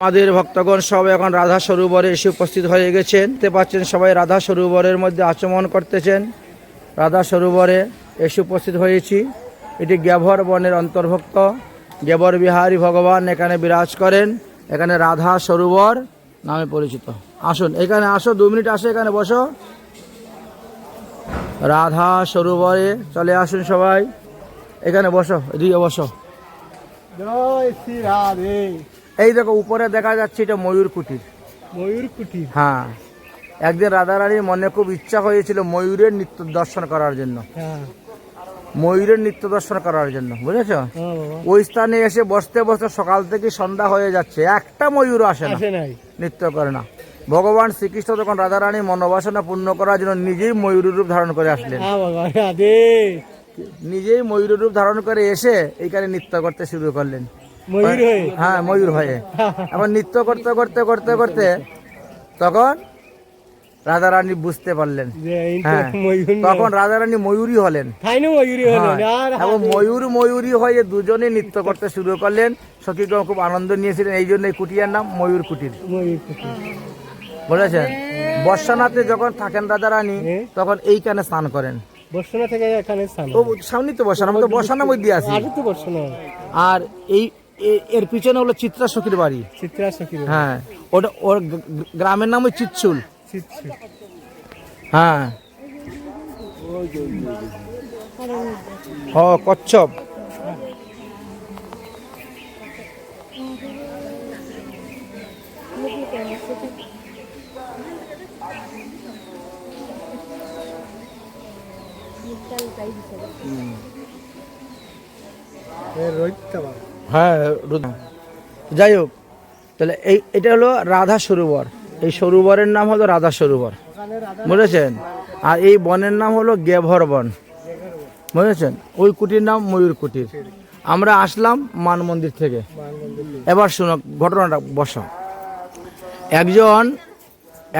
আমাদের ভক্তগণ সব এখন রাধা সরোবরে এসে উপস্থিত হয়ে গেছেন। দেখতে পাচ্ছেন সবাই রাধা সরোবরের মধ্যে আচমন করতেছেন। রাধা সরোবরে এসে উপস্থিত হয়েছি। এটি গ্যাভর বনের অন্তর্ভুক্ত। গ্যাবর বিহারী ভগবান এখানে বিরাজ করেন। এখানে রাধা সরোবর নামে পরিচিত। আসুন, এখানে আসো, দু মিনিট আসো, এখানে বসো। রাধা সরোবরে চলে আসুন সবাই। এখানে বসো, এদিকে বসো। জয় শ্রী রাধে। এই দেখো উপরে দেখা যাচ্ছে এটা ময়ূর কুটির। ময়ূর কুটির? হ্যাঁ। একদিন রাধারানীর মনে খুব ইচ্ছা হয়েছিল ময়ূরের নৃত্য দর্শন করার জন্য। হ্যাঁ। ময়ূরের নৃত্য দর্শন করার জন্য বুঝেছ? ওই স্থানে এসে বসতে বসতে সকাল থেকে সন্ধ্যা হয়ে যাচ্ছে একটা ময়ূর আসে না। নৃত্য করে না। ভগবান শ্রীকৃষ্ণ তখন রাধারানীর মনোবাসনা পূর্ণ করার জন্য নিজেই ময়ূর রূপ ধারণ করে আসলেন। হ্যাঁ রাধে। নিজেই ময়ূর রূপ ধারণ করে এসে এইখানে নৃত্য করতে শুরু করলেন। ময়ূর হয়ে। হ্যাঁ ময়ূর হয়ে। এখন নৃত্য করতে করতে করতে করতে তখন রাজা রানী বুঝতে পারলেন। হ্যাঁ ময়ূর। তখন রাধারানী ময়ূরী হলেন। হ্যাঁ, এবং ময়ূর ময়ূরী হয়ে দুজনে নৃত্য করতে শুরু করলেন। সখীগণ খুব আনন্দ নিয়েছিলেন। এই জন্য কুটিয়ার নাম ময়ূর কুটির। বুঝেছেন? বর্ষানাথে যখন থাকেন রাধারানী হ্যাঁ। তখন এইখানে স্নান করেন। বর্ষনা থেকে এখানে সামনে তো বর্ষানা আমি তো বর্ষানার মধ্যে আছি। বর্ষনা আর এই এর পিছনে হলো চিত্রা সখীর বাড়ি। চিত্রা সখী হ্যাঁ ওটা ওর গ্রামের নাম ওই চিৎসুল হ্যাঁ। ও কচ্ছপ। রোহিতটা বাবা। হ্যাঁ যাই হোক তাহলে এই এটা হলো রাধা সরোবর। এই সরোবরের নাম হলো রাধা সরোবর। বুঝেছেন? আর এই বনের নাম হলো গেভর বন। বুঝেছেন? ওই কুটির নাম ময়ূর কুটির। আমরা আসলাম মান মন্দির থেকে। এবার শোনো ঘটনাটা বসো একজন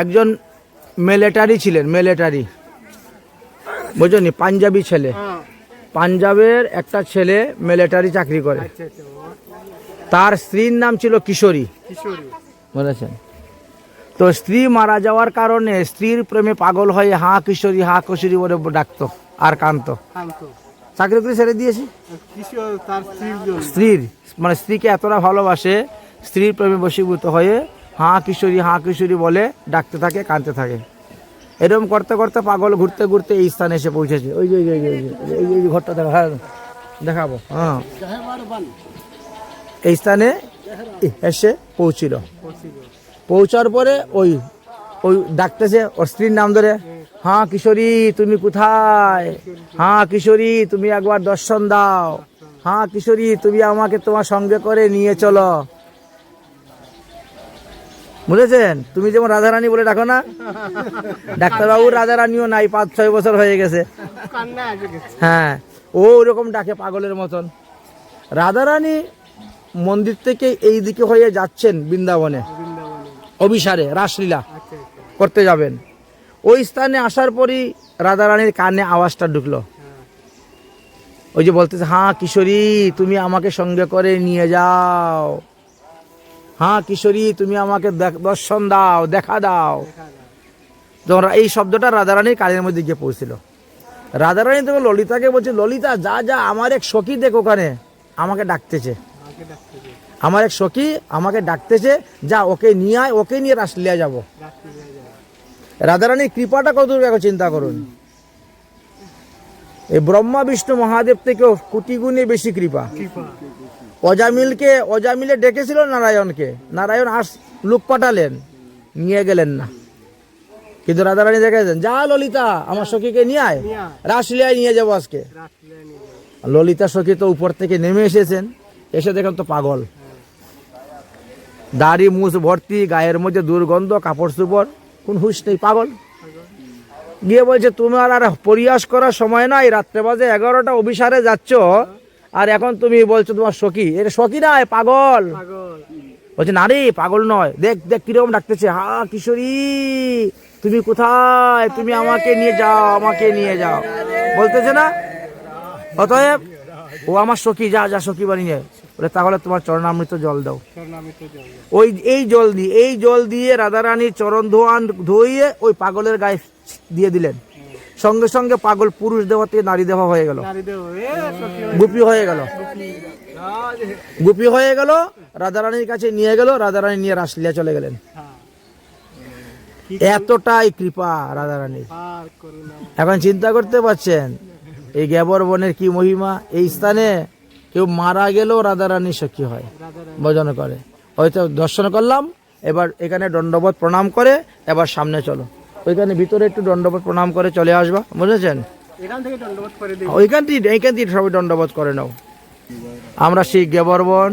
একজন মিলিটারি ছিলেন মিলিটারি বুঝলি পাঞ্জাবি ছেলে। হ্যাঁ। পাঞ্জাবের একটা ছেলে মিলিটারি চাকরি করে। আচ্ছা আচ্ছা তার স্ত্রীর নাম ছিল কিশোরী। কিশোরী। বুঝেছেন তো স্ত্রী মারা যাওয়ার কারণে স্ত্রীর প্রেমে পাগল হয়ে হা কিশোরী হা কিশোরী বলে ডাকতো আর কান্ত চাকরি করে ছেড়ে দিয়েছি? তার স্ত্রীর মানে স্ত্রীকে এতটা ভালোবাসে স্ত্রীর প্রেমে বশীভূত হয়ে হা কিশোরী হা কিশোরী বলে ডাকতে থাকে কাঁদতে থাকে। এরকম করতে করতে পাগল ঘুরতে ঘুরতে এই স্থানে এসে পৌঁছেছে। ওই যে ওই এই যে ঘরটা দেখা হ্যাঁ দেখাবো। হ্যাঁ। এই স্থানে এসে পৌঁছিল। পৌঁছার পরে ওই ওই ডাকতেছে ওর স্ত্রীর নাম ধরে হ্যাঁ কিশোরী তুমি কোথায়? হ্যাঁ কিশোরী তুমি একবার দর্শন দাও। হ্যাঁ কিশোরী তুমি আমাকে তোমার সঙ্গে করে নিয়ে চলো। বুঝেছেন? তুমি যেমন রাধারানী বলে ডাকো না ডাক্তারবাবু রাধারানীও নাই পাঁচ ছয় বছর হয়ে গেছে। হ্যাঁ ও ওরকম ডাকে পাগলের মতন। রাধারানী মন্দির থেকে এই দিকে হয়ে যাচ্ছেন বৃন্দাবনে অভিসারে রাসলীলা আচ্ছা আচ্ছা। করতে যাবেন। ওই স্থানে আসার পরই রাধারানীর কানে আওয়াজটা ঢুকলো। ওই যে বলতেছে হ্যাঁ কিশোরী তুমি আমাকে সঙ্গে করে নিয়ে যাও। হ্যাঁ কিশোরী, তুমি আমাকে দর্শন দাও, দেখা দাও। যখন এই শব্দটা রাধারানীর কানের মধ্যে গিয়ে পৌঁছিল। রাধারানী তখন ললিতাকে বলছে, ললিতা, যা যা, আমার এক সখী দেখ ওখানে, আমাকে ডাকতেছে। আমার এক সখী আমাকে ডাকতেছে, যা, ওকে নিয়ে আয়, ওকে নিয়ে রাসলিয়া যাব। রাধারানীর কৃপাটা কতটুকু এখন চিন্তা করুন। এই ব্রহ্মা, বিষ্ণু, মহাদেব থেকেও কোটি গুণে বেশি কৃপা। কৃপা। অজামিলকে অজামিলে ডেকেছিল নারায়ণকে। নারায়ণ আস লোক পাঠালেন। নিয়ে গেলেন না। কিন্তু রাধারানী দেখেছেন যা ললিতা আমার সখীকে নিয়ে আয়। রাসলিয়ায় নিয়ে যাব আজকে। আর ললিতা সখী তো উপর থেকে নেমে এসেছেন। এসে দেখেন তো পাগল। দাড়ি মুছ ভর্তি গায়ের মধ্যে দুর্গন্ধ কাপড় চোপড় কোন হুশ নেই পাগল। গিয়ে বলছে তোমার আর পরিহাস করার সময় নাই। রাত্রে বাজে এগারোটা অভিসারে যাচ্ছ। আর এখন তুমি বলছো তোমার সখী। এটা সখী নয় পাগল। বলছে না রে পাগল নয়। দেখ দেখ কীরকম ডাকতেছে। হা কিশোরী তুমি কোথায়? তুমি আমাকে নিয়ে যাও আমাকে নিয়ে যাও। বলতেছে না? অতএব ও আমার সখী যা যা সখী বানিয়ে বলে তাহলে তোমার চরণামৃত জল দাও। ওই এই জল দিয়ে এই জল দিয়ে রাধারানীর চরণ ধোয়ান ধুইয়ে ওই পাগলের গায়ে দিয়ে দিলেন। সঙ্গে সঙ্গে পাগল পুরুষ দেওয়া থেকে নারী দেওয়া হয়ে গেল। গুপি হয়ে গেল। গুপি হয়ে গেল রাধারানীর কাছে নিয়ে গেল রাধারানী নিয়ে রাসলিয়া চলে গেলেন। হ্যাঁ। এতটাই কৃপা রাধারানীর। এখন চিন্তা করতে পারছেন এই গ্যাবর বনের কি মহিমা? এই স্থানে কেউ মারা গেলেও রাধারানী সখী হয় ভজন করে। হয়তো দর্শন করলাম এবার এখানে দণ্ডবোধ প্রণাম করে এবার সামনে চলো। ওইখানে ভিতরে একটু দণ্ডবোধ প্রণাম করে চলে আসবা বুঝেছেন? ওইখান থেকে এইখান থেকে সবাই দণ্ডবোধ করে নাও। আমরা শ্রী গেবরবন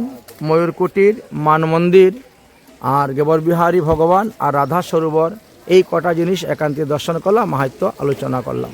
ময়ূরকুটির মান মন্দির আর গেবর বিহারী ভগবান আর রাধা সরোবর এই কটা জিনিস একান্তে দর্শন করলাম মাহাত্য আলোচনা করলাম।